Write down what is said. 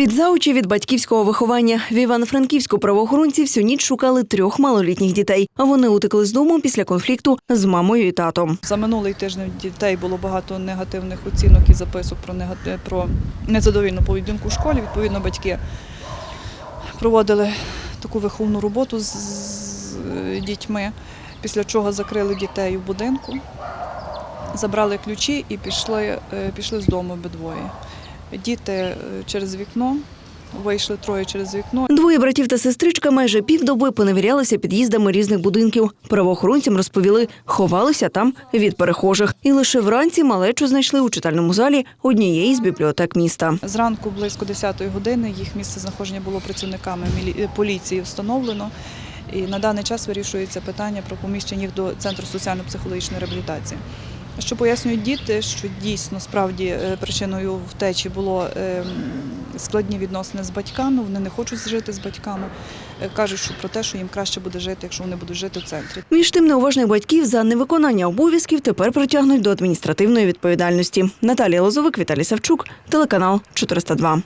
Світ за очі від батьківського виховання. В Івано-Франківську правоохоронці всю ніч шукали трьох малолітніх дітей. А вони утекли з дому після конфлікту з мамою і татом. За минулий тиждень дітей було багато негативних оцінок і записок про негати- про незадовільну поведінку в школі. Відповідно, батьки проводили таку виховну роботу з, е, дітьми, після чого закрили дітей у будинку, забрали ключі і пішли, е, пішли з дому обидвоє. Діти е, через вікно, вийшли троє через вікно. Двоє братів та сестричка майже півдоби поневірялися під'їздами різних будинків. Правоохоронцям розповіли, ховалися там від перехожих. І лише вранці малечу знайшли у читальному залі однієї з бібліотек міста. Зранку близько 10-ї години їх місце знаходження було працівниками е, поліції встановлено. І на даний час вирішується питання про поміщення їх до центру соціально-психологічної реабілітації. Що пояснюють діти, що дійсно справді е, причиною втечі було ем, складні відносини з батьками. Вони не хочуть жити з батьками. Е, Кажуть, що про те, що їм краще буде жити, якщо вони будуть жити в центрі. Між тим неуважних батьків за невиконання обов'язків тепер притягнуть до адміністративної відповідальності. Наталія Лозовик, Віталій Савчук, телеканал 402.